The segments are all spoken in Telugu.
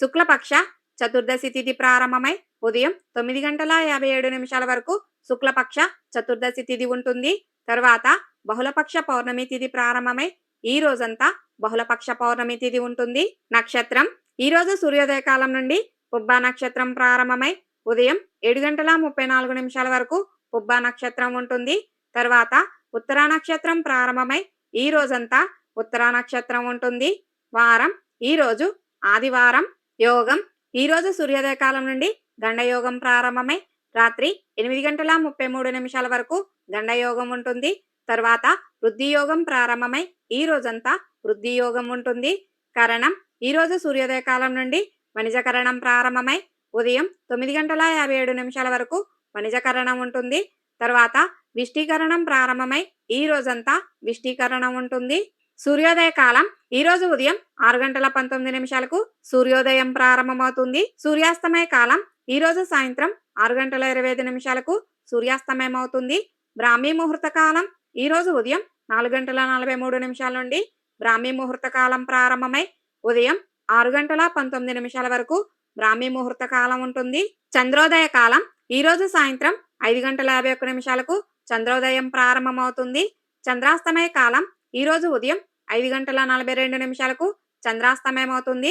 శుక్లపక్ష చతుర్దశి తిథి ప్రారంభమై ఉదయం తొమ్మిది గంటల యాభై ఏడు నిమిషాల వరకు శుక్లపక్ష చతుర్దశి తిథి ఉంటుంది. తర్వాత బహుళపక్ష పౌర్ణమి తిథి ప్రారంభమై ఈ రోజంతా బహుళపక్ష పౌర్ణమి తిథి ఉంటుంది. నక్షత్రం ఈ రోజు సూర్యోదయ కాలం నుండి పుబ్బా నక్షత్రం ప్రారంభమై ఉదయం ఏడు గంటల ముప్పై నాలుగు నిమిషాల వరకు పుబ్బా నక్షత్రం ఉంటుంది. తర్వాత ఉత్తరా నక్షత్రం ప్రారంభమై ఈ రోజంతా ఉత్తరా నక్షత్రం ఉంటుంది. వారం ఈ రోజు ఆదివారం యోగం. ఈరోజు సూర్యోదయ కాలం నుండి గండయోగం ప్రారంభమై రాత్రి ఎనిమిది గంటల ముప్పై మూడు నిమిషాల వరకు గండయోగం ఉంటుంది. తర్వాత వృద్ధి యోగం ప్రారంభమై ఈ రోజంతా వృద్ధి యోగం ఉంటుంది. కరణం ఈరోజు సూర్యోదయ కాలం నుండి వణిజకరణం ప్రారంభమై ఉదయం తొమ్మిది గంటల యాభై ఏడు నిమిషాల వరకు వణిజకరణం ఉంటుంది. తర్వాత విష్టీకరణం ప్రారంభమై ఈ రోజంతా విష్టీకరణం ఉంటుంది. సూర్యోదయ కాలం ఈ రోజు ఉదయం ఆరు గంటల పంతొమ్మిది నిమిషాలకు సూర్యోదయం ప్రారంభమవుతుంది. సూర్యాస్తమయ కాలం ఈ రోజు సాయంత్రం ఆరు గంటల ఇరవై ఐదు నిమిషాలకు సూర్యాస్తమయం అవుతుంది బ్రాహ్మీ ముహూర్త కాలం ఈ రోజు ఉదయం నాలుగు గంటల నలభై మూడు నిమిషాల నుండి బ్రాహ్మీ ముహూర్త కాలం ప్రారంభమై ఉదయం ఆరు గంటల పంతొమ్మిది నిమిషాల వరకు బ్రాహ్మీ ముహూర్త కాలం ఉంటుంది. చంద్రోదయ కాలం ఈ రోజు సాయంత్రం ఐదు గంటల యాభై ఒక్క నిమిషాలకు చంద్రోదయం ప్రారంభమవుతుంది. చంద్రాస్తమయ కాలం ఈ రోజు ఉదయం ఐదు గంటల నలభై రెండు నిమిషాలకు చంద్రాస్తమయం అవుతుంది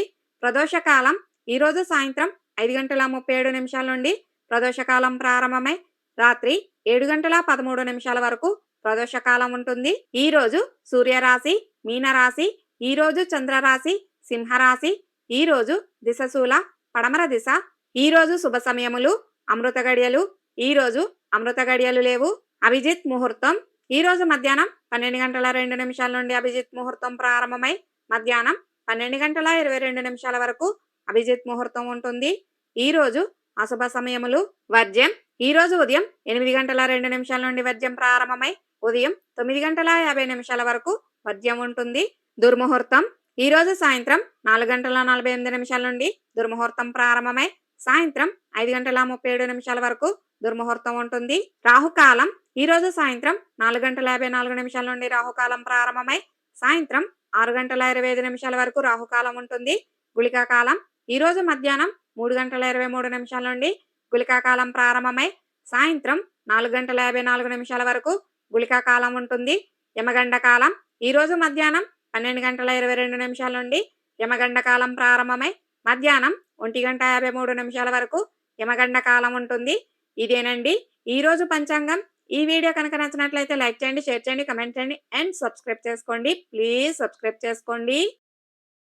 ఈరోజు సాయంత్రం ఐదు గంటల ముప్పై ఏడు నిమిషాల నుండి ప్రదోషకాలం ప్రారంభమై రాత్రి ఏడు గంటల పదమూడు నిమిషాల వరకు ప్రదోషకాలం ఉంటుంది. ఈ రోజు సూర్యరాశి మీనరాశి ఈ రోజు చంద్రరాశి సింహరాశి ఈ రోజు దిశశూల పడమర దిశ ఈ రోజు శుభ సమయములు అమృత గడియలు ఈ రోజు అమృత గడియలు లేవు. అభిజిత్ ముహూర్తం ఈ రోజు మధ్యాహ్నం పన్నెండు గంటల రెండు నిమిషాల నుండి అభిజిత్ ముహూర్తం ప్రారంభమై మధ్యాహ్నం పన్నెండు గంటల ఇరవై రెండు నిమిషాల వరకు అభిజిత్ ముహూర్తం ఉంటుంది. ఈ రోజు అశుభ సమయములు. వర్జ్యం ఈ రోజు ఉదయం ఎనిమిది గంటల రెండు నిమిషాల నుండి వర్జ్యం ప్రారంభమై ఉదయం తొమ్మిది గంటల యాభై నిమిషాల వరకు వర్జ్యం ఉంటుంది. దుర్ముహూర్తం ఈ రోజు సాయంత్రం నాలుగు గంటల నలభై ఎనిమిది నిమిషాల నుండి దుర్ముహూర్తం ప్రారంభమై సాయంత్రం ఐదు గంటల ముప్పై ఏడు నిమిషాల వరకు దుర్ముహూర్తం ఉంటుంది. రాహుకాలం ఈరోజు సాయంత్రం నాలుగు గంటల యాభై నాలుగు నిమిషాల నుండి రాహుకాలం ప్రారంభమై సాయంత్రం ఆరు గంటల ఇరవై ఐదు నిమిషాల వరకు రాహుకాలం ఉంటుంది. గుళికా కాలం ఈరోజు మధ్యాహ్నం మూడు గంటల ఇరవై మూడు నిమిషాల నుండి గుళికా కాలం ప్రారంభమై సాయంత్రం నాలుగు గంటల యాభై నాలుగు నిమిషాల వరకు గుళికా కాలం ఉంటుంది. యమగండ కాలం ఈరోజు మధ్యాహ్నం పన్నెండు గంటల ఇరవై రెండు నిమిషాల నుండి యమగండ కాలం ప్రారంభమై మధ్యాహ్నం ఒంటి గంట యాభై మూడు నిమిషాల వరకు యమగండ కాలం ఉంటుంది. ఇదేనండి. ఈరోజు పంచాంగం ఈ వీడియో కనుక నచ్చినట్లయితే లైక్ చేయండి షేర్ చేయండి కమెంట్ చేయండి అండ్ సబ్స్క్రైబ్ చేసుకోండి. ప్లీజ్ సబ్స్క్రైబ్ చేసుకోండి.